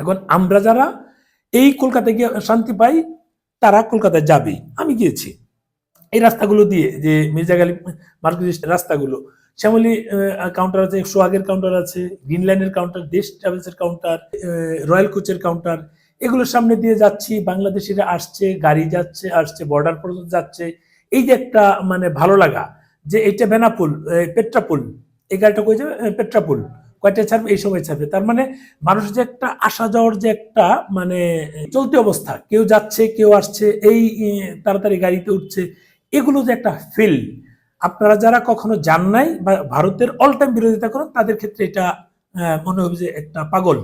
এখন আমরা যারা এই কলকাতায় গিয়ে শান্তি পাই, তারা কলকাতায় যাবেই। আমি গিয়েছি। এই রাস্তাগুলো দিয়ে, যে মির্জা গালি মার্কেট রাস্তাগুলো, শ্যামলি কাউন্টার আছে, সোহাগের কাউন্টার আছে গ্রিনল্যান্ডের কাউন্টার দেশ ট্রাভেলসের কাউন্টার রয়্যাল কোচের কাউন্টার এগুলোর সামনে দিয়ে যাচ্ছি, বাংলাদেশিরা আসছে, গাড়ি যাচ্ছে, আসছে বর্ডার পর্যন্ত যাচ্ছে। এই যে একটা মানে ভালো লাগা, যে এইটা বেনাপুল পেট্রাপুল, এই গাড়িটা কই যাবে? পেট্রাপুল। কয়টা ছাড়বে? এই সময় ছাড়বে। তার মানে মানুষ যে একটা আসা যাওয়ার যে একটা মানে চলতি অবস্থা, কেউ যাচ্ছে, কেউ আসছে, এই তাড়াতাড়ি গাড়িতে উঠছে, এগুলো যে একটা ফিল আপনারা যারা কখনো যান নাই বা ভারতের অল টাইম বিরোধিতা করেন, তাদের ক্ষেত্রে এটা মনে হবে যে একটা পাগল।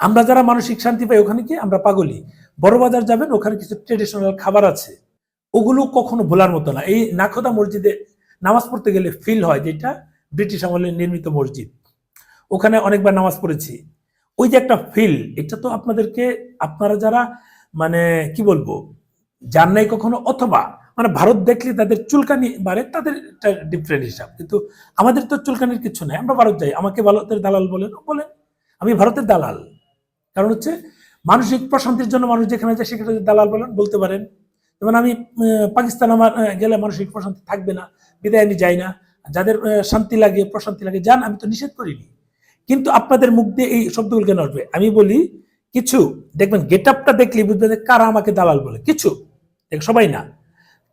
আমরা যারা মানসিক শান্তি পাই, ওখানে কি আমরা পাগলি বড় বাজার যাবেন, ওখানে কিছু ট্রেডিশনাল খাবার আছে। ওগুলো কখনো ভোলার মতো না। এই নাখোদা মসজিদে নামাজ পড়তে গেলে ফিল হয় যেটা ব্রিটিশ আমলে নির্মিত মসজিদ। ওখানে অনেকবার নামাজ পড়েছি। ওই যে একটা ফিল এটা তো আপনাদেরকে, আপনারা যারা মানে কি বলব, যান নাই কখনো, অথবা মানে ভারত দেখলে তাদের চুলকানি বাড়ে, তাদের একটা ডিফারেন্ট হিসাব। কিন্তু আমাদের তো চুলকানির কিছু নাই, আমরা ভারত যাই। আমাকে ভারতের দালাল বলেন বলেন, আমি ভারতের দালাল। কারণ হচ্ছে মানসিক প্রশান্তির জন্য মানুষ যেখানে যায়, সেখানে দালাল বলেন, বলতে পারেন। যেমন আমি পাকিস্তান আমার গেলে মানসিক প্রশান্তি থাকবে না, বিদায় আমি যাই না। যাদের শান্তি লাগে, প্রশান্তি লাগে, যান, আমি তো নিষেধ করিনি। কিন্তু আপনাদের মুখ দিয়ে এই শব্দগুলো কেন আসবে? আমি বলি, কিছু, দেখবেন গেট আপটা দেখলে বুঝবেন কারা আমাকে দালাল বলে। কিছু, দেখ, সবাই না।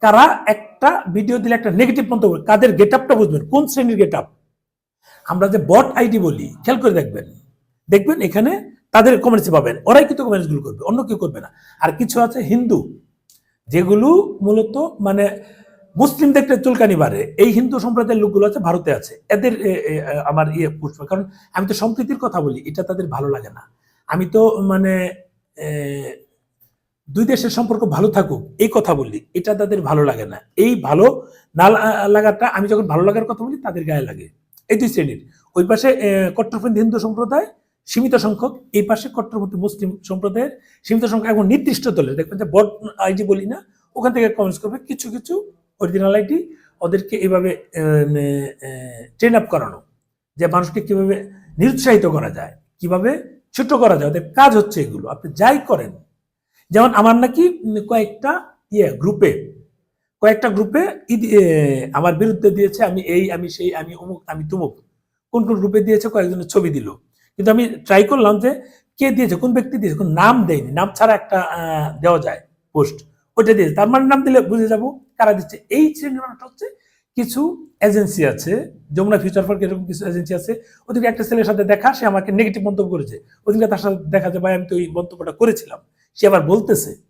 কারা একটা ভিডিও দিলে একটা নেগেটিভ মন্তব্য কাদের গেট আপটা বুঝবেন? কোন শ্রেণির গেট আপ আমরা যে বট আইডি বলি, খেয়াল করে দেখবেন। দেখবেন এখানে তাদের কমেন্টস পাবেন, ওরাই কিন্তু কমেন্টসগুলো করবে, অন্য কেউ করবে না। আর কিছু আছে হিন্দু, যেগুলো মূলত মানে মুসলিম দেখতে চুলকানি বাড়ে। এই হিন্দু সম্প্রদায়ের লোকগুলো আছে, ভারতে আছে। এদের আমার ইয়ে পুষ্প। কারণ আমি তো সম্প্রীতির কথা বলি, এটা তাদের ভালো লাগে না। আমি তো মানে দুই দেশের সম্পর্ক ভালো থাকুক, এই কথা বলি, এটা তাদের ভালো লাগে না। এই ভালো না লাগাটা, আমি যখন ভালো লাগার কথা বলি, তাদের গায়ে লাগে। এই দুই শ্রেণির। ওই পাশে কট্টরপন্থী হিন্দু সম্প্রদায়, সীমিত সংখ্যক। এই পাশে কট্টরপন্থী মুসলিম সম্প্রদায়ের সীমিত সংখ্যক এবং নির্দিষ্ট দলের। দেখবেন যে বট আইডি বলি না, ওখান থেকে কমেন্টস করবে, কিছু কিছু অরিজিনাল আইডি ওদেরকে এইভাবে ট্রেন আপ করানো, যে মানুষকে কীভাবে নিরুৎসাহিত করা যায়, কীভাবে ছোট করা যায়, ওদের কাজ হচ্ছে এগুলো। আপনি যাই করেন, যেমন আমার নাকি কয়েকটা ইয়ে গ্রুপে কয়েকটা গ্রুপে আমার বিরুদ্ধে দিয়েছে, আমি এই, আমি সেই, আমি অমুক, আমি তুমুক। কোন কোন গ্রুপে দিয়েছে, কয়েকজনের ছবি দিল। কিন্তু আমি ট্রাই করলাম যে কে দিয়েছে, কোন ব্যক্তি দিয়েছে, কোন নাম দেয়নি, নাম ছাড়া একটা দেওয়া যায় পোস্ট ওইটা দিয়েছে। তার মানে নাম দিলে বুঝে যাব কারা দিচ্ছে। এই শ্রেণীটা হচ্ছে কিছু এজেন্সি আছে, যমুনা ফিউচার ফার্ক এরকম কিছু এজেন্সি আছে। ওদিকে একটা ছেলের সাথে দেখা, সে আমাকে নেগেটিভ মন্তব্য করেছে। ওদিকে তার সাথে দেখা যায় ভাই, আমি তো ওই মন্তব্যটা করেছিলাম। সে আবার বলতেছে